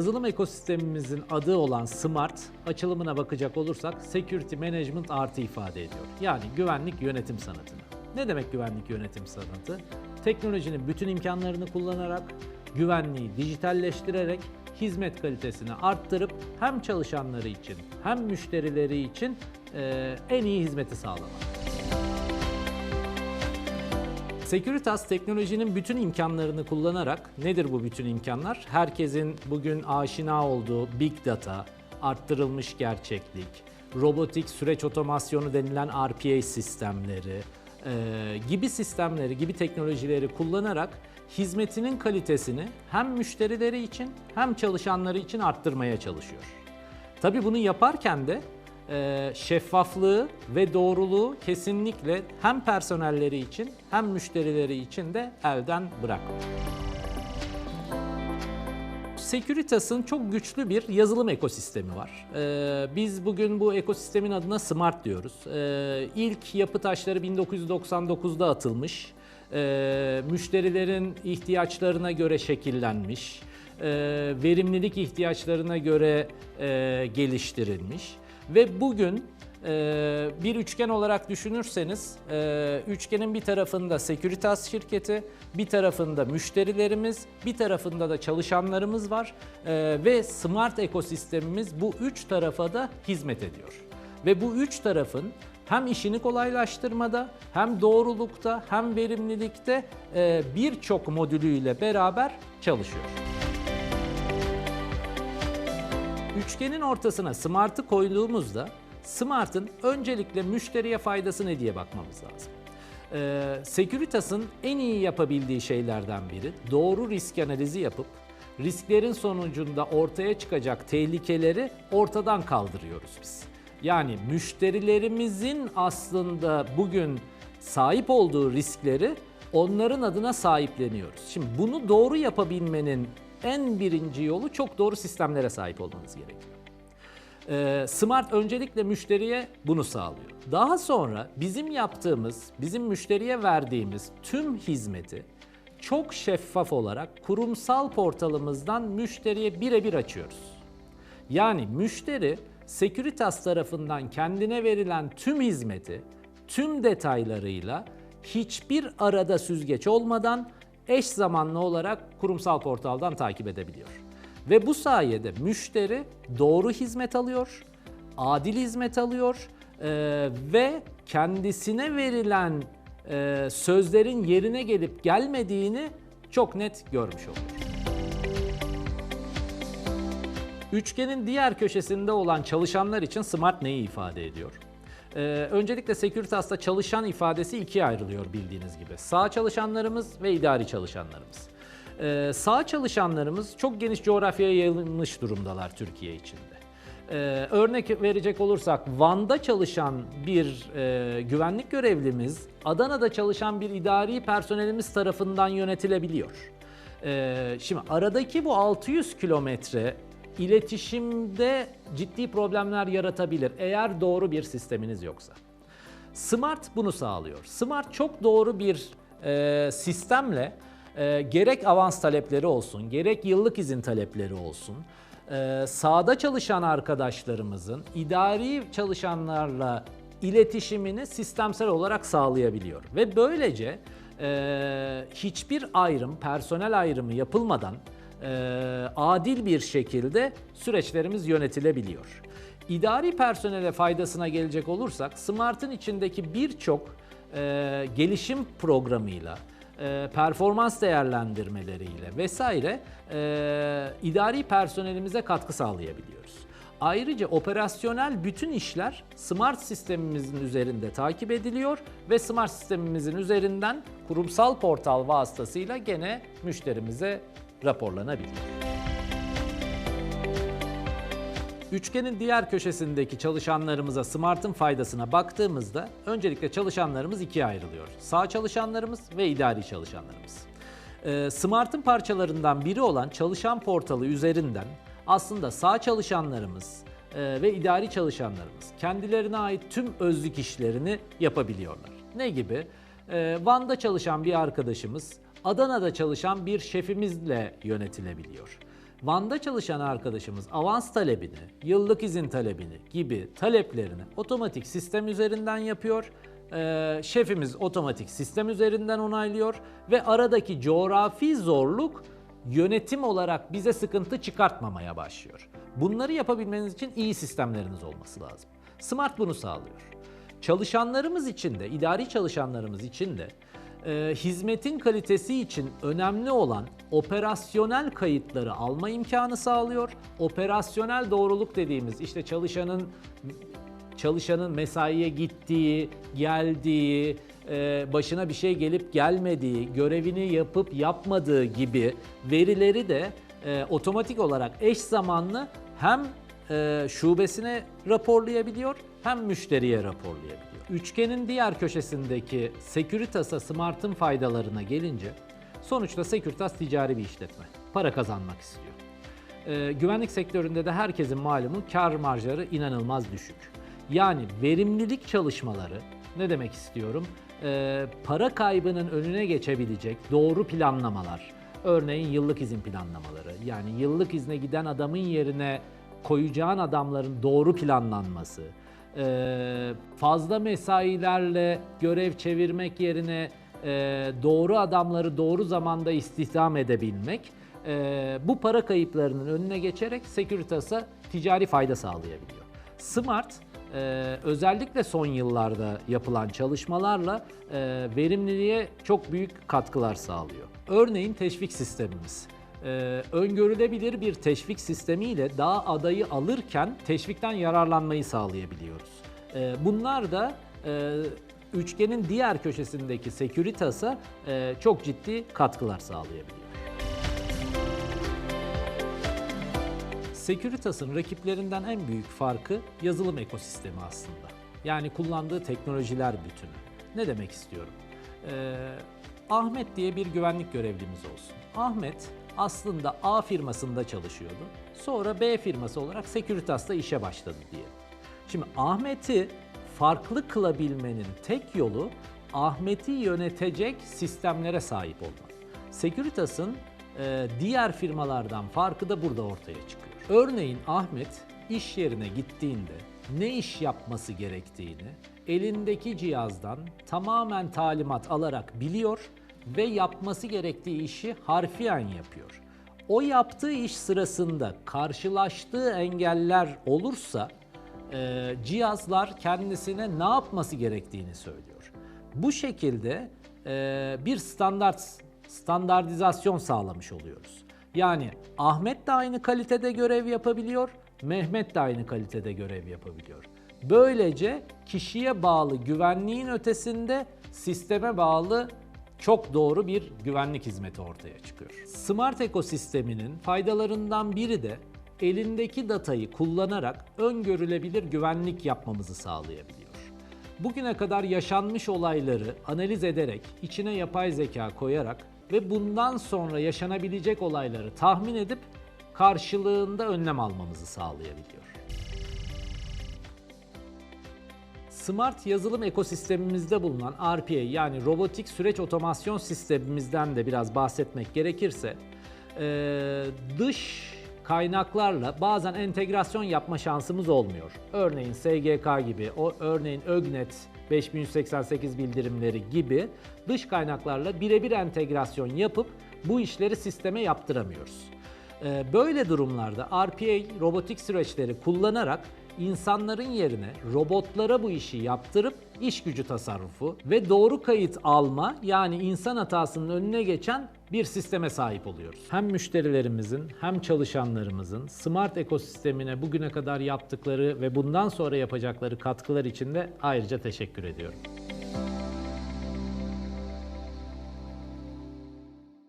Yazılım ekosistemimizin adı olan Smart, açılımına bakacak olursak Security Management artı ifade ediyor. Yani güvenlik yönetim sanatını. Ne demek güvenlik yönetim sanatı? Teknolojinin bütün imkanlarını kullanarak, güvenliği dijitalleştirerek hizmet kalitesini arttırıp hem çalışanları için hem müşterileri için en iyi hizmeti sağlamak. Securitas teknolojinin bütün imkanlarını kullanarak nedir bu bütün imkanlar? Herkesin bugün aşina olduğu big data, arttırılmış gerçeklik, robotik süreç otomasyonu denilen RPA sistemleri e, gibi sistemleri, gibi teknolojileri kullanarak hizmetinin kalitesini hem müşterileri için hem çalışanları için arttırmaya çalışıyor. Tabii bunu yaparken de e, şeffaflığı ve doğruluğu kesinlikle hem personelleri için hem müşterileri için de elden bırakmıyor. Securitas'ın çok güçlü bir yazılım ekosistemi var. Ee, biz bugün bu ekosistemin adına Smart diyoruz. Ee, ilk yapı taşları 1999'da atılmış. Ee, müşterilerin ihtiyaçlarına göre şekillenmiş. Ee, verimlilik ihtiyaçlarına göre e, geliştirilmiş. Ve bugün ee, bir üçgen olarak düşünürseniz e, üçgenin bir tarafında Securitas şirketi, bir tarafında müşterilerimiz, bir tarafında da çalışanlarımız var Ee, ve smart ekosistemimiz bu üç tarafa da hizmet ediyor. Ve bu üç tarafın hem işini kolaylaştırmada, hem doğrulukta, hem verimlilikte e, birçok modülüyle beraber çalışıyor. Üçgenin ortasına Smart'ı koyduğumuzda Smart'ın öncelikle müşteriye faydası ne diye bakmamız lazım. Ee, Securitas'ın en iyi yapabildiği şeylerden biri doğru risk analizi yapıp risklerin sonucunda ortaya çıkacak tehlikeleri ortadan kaldırıyoruz biz. Yani müşterilerimizin aslında bugün sahip olduğu riskleri onların adına sahipleniyoruz. Şimdi bunu doğru yapabilmenin en birinci yolu çok doğru sistemlere sahip olmanız gerekiyor. Ee, Smart öncelikle müşteriye bunu sağlıyor. Daha sonra bizim yaptığımız, bizim müşteriye verdiğimiz tüm hizmeti çok şeffaf olarak kurumsal portalımızdan müşteriye birebir açıyoruz. Yani müşteri Securitas tarafından kendine verilen tüm hizmeti tüm detaylarıyla hiçbir arada süzgeç olmadan eş zamanlı olarak kurumsal portaldan takip edebiliyor. Ve bu sayede müşteri doğru hizmet alıyor, adil hizmet alıyor eee, ve kendisine verilen eee, sözlerin yerine gelip gelmediğini çok net görmüş oluyor. Üçgenin diğer köşesinde olan çalışanlar için Smart neyi ifade ediyor? Ee, öncelikle Securitas'ta çalışan ifadesi ikiye ayrılıyor bildiğiniz gibi. Sağ çalışanlarımız ve idari çalışanlarımız. Ee, sağ çalışanlarımız çok geniş coğrafyaya yayılmış durumdalar Türkiye içinde. Ee, örnek verecek olursak Van'da çalışan bir e, güvenlik görevlimiz Adana'da çalışan bir idari personelimiz tarafından yönetilebiliyor. Ee, şimdi aradaki bu 600 kilometre iletişimde ciddi problemler yaratabilir eğer doğru bir sisteminiz yoksa. Smart bunu sağlıyor. Smart çok doğru bir e, sistemle e, gerek avans talepleri olsun, gerek yıllık izin talepleri olsun, e, sahada çalışan arkadaşlarımızın idari çalışanlarla iletişimini sistemsel olarak sağlayabiliyor. Ve böylece e, hiçbir ayrım, personel ayrımı yapılmadan adil bir şekilde süreçlerimiz yönetilebiliyor. İdari personele faydasına gelecek olursak Smart'ın içindeki birçok e, gelişim programıyla, e, performans değerlendirmeleriyle vesaire e, idari personelimize katkı sağlayabiliyoruz. Ayrıca operasyonel bütün işler Smart sistemimizin üzerinde takip ediliyor ve Smart sistemimizin üzerinden kurumsal portal vasıtasıyla gene müşterimize raporlanabiliyor. Üçgenin diğer köşesindeki çalışanlarımıza Smart'ın faydasına baktığımızda öncelikle çalışanlarımız ikiye ayrılıyor. Sağ çalışanlarımız ve idari çalışanlarımız. Ee, Smart'ın parçalarından biri olan çalışan portalı üzerinden aslında sağ çalışanlarımız e, ve idari çalışanlarımız kendilerine ait tüm özlük işlerini yapabiliyorlar. Ne gibi? Ee, Van'da çalışan bir arkadaşımız Adana'da çalışan bir şefimizle yönetilebiliyor. Van'da çalışan arkadaşımız avans talebini, yıllık izin talebini gibi taleplerini otomatik sistem üzerinden yapıyor. Ee, şefimiz otomatik sistem üzerinden onaylıyor ve aradaki coğrafi zorluk yönetim olarak bize sıkıntı çıkartmamaya başlıyor. Bunları yapabilmeniz için iyi sistemleriniz olması lazım. Smart bunu sağlıyor. Çalışanlarımız için de, idari çalışanlarımız için de e, hizmetin kalitesi için önemli olan operasyonel kayıtları alma imkanı sağlıyor. Operasyonel doğruluk dediğimiz işte çalışanın çalışanın mesaiye gittiği, geldiği, e, başına bir şey gelip gelmediği, görevini yapıp yapmadığı gibi verileri de e, otomatik olarak eş zamanlı hem e, şubesine raporlayabiliyor hem müşteriye raporlayabiliyor. Üçgenin diğer köşesindeki Securitas'a Smart'ın faydalarına gelince sonuçta Securitas ticari bir işletme. Para kazanmak istiyor. Ee, güvenlik sektöründe de herkesin malumu kar marjları inanılmaz düşük. Yani verimlilik çalışmaları ne demek istiyorum? Ee, para kaybının önüne geçebilecek doğru planlamalar. Örneğin yıllık izin planlamaları. Yani yıllık izne giden adamın yerine koyacağın adamların doğru planlanması. Ee, fazla mesailerle görev çevirmek yerine e, doğru adamları doğru zamanda istihdam edebilmek e, bu para kayıplarının önüne geçerek Securitas'a ticari fayda sağlayabiliyor. Smart e, özellikle son yıllarda yapılan çalışmalarla e, verimliliğe çok büyük katkılar sağlıyor. Örneğin teşvik sistemimiz. Ee, öngörülebilir bir teşvik sistemiyle daha adayı alırken teşvikten yararlanmayı sağlayabiliyoruz. Ee, bunlar da e, üçgenin diğer köşesindeki Securitas'a e, çok ciddi katkılar sağlayabiliyor. Securitas'ın rakiplerinden en büyük farkı yazılım ekosistemi aslında. Yani kullandığı teknolojiler bütünü. Ne demek istiyorum? Ee, Ahmet diye bir güvenlik görevlimiz olsun. Ahmet aslında A firmasında çalışıyordu. Sonra B firması olarak Securitas'ta işe başladı diye. Şimdi Ahmet'i farklı kılabilmenin tek yolu Ahmet'i yönetecek sistemlere sahip olmak. Securitas'ın e, diğer firmalardan farkı da burada ortaya çıkıyor. Örneğin Ahmet iş yerine gittiğinde ne iş yapması gerektiğini elindeki cihazdan tamamen talimat alarak biliyor ve yapması gerektiği işi harfiyen yapıyor. O yaptığı iş sırasında karşılaştığı engeller olursa e, cihazlar kendisine ne yapması gerektiğini söylüyor. Bu şekilde e, bir standart standartizasyon sağlamış oluyoruz. Yani Ahmet de aynı kalitede görev yapabiliyor, Mehmet de aynı kalitede görev yapabiliyor. Böylece kişiye bağlı güvenliğin ötesinde sisteme bağlı çok doğru bir güvenlik hizmeti ortaya çıkıyor. Smart ekosisteminin faydalarından biri de elindeki datayı kullanarak öngörülebilir güvenlik yapmamızı sağlayabiliyor. Bugüne kadar yaşanmış olayları analiz ederek, içine yapay zeka koyarak ve bundan sonra yaşanabilecek olayları tahmin edip karşılığında önlem almamızı sağlayabiliyor. Smart yazılım ekosistemimizde bulunan RPA yani robotik süreç otomasyon sistemimizden de biraz bahsetmek gerekirse e, dış kaynaklarla bazen entegrasyon yapma şansımız olmuyor. Örneğin SGK gibi, o örneğin ÖGNET 5188 bildirimleri gibi dış kaynaklarla birebir entegrasyon yapıp bu işleri sisteme yaptıramıyoruz. Ee, Böyle durumlarda RPA robotik süreçleri kullanarak insanların yerine robotlara bu işi yaptırıp iş gücü tasarrufu ve doğru kayıt alma yani insan hatasının önüne geçen bir sisteme sahip oluyoruz. Hem müşterilerimizin hem çalışanlarımızın smart ekosistemine bugüne kadar yaptıkları ve bundan sonra yapacakları katkılar için de ayrıca teşekkür ediyorum.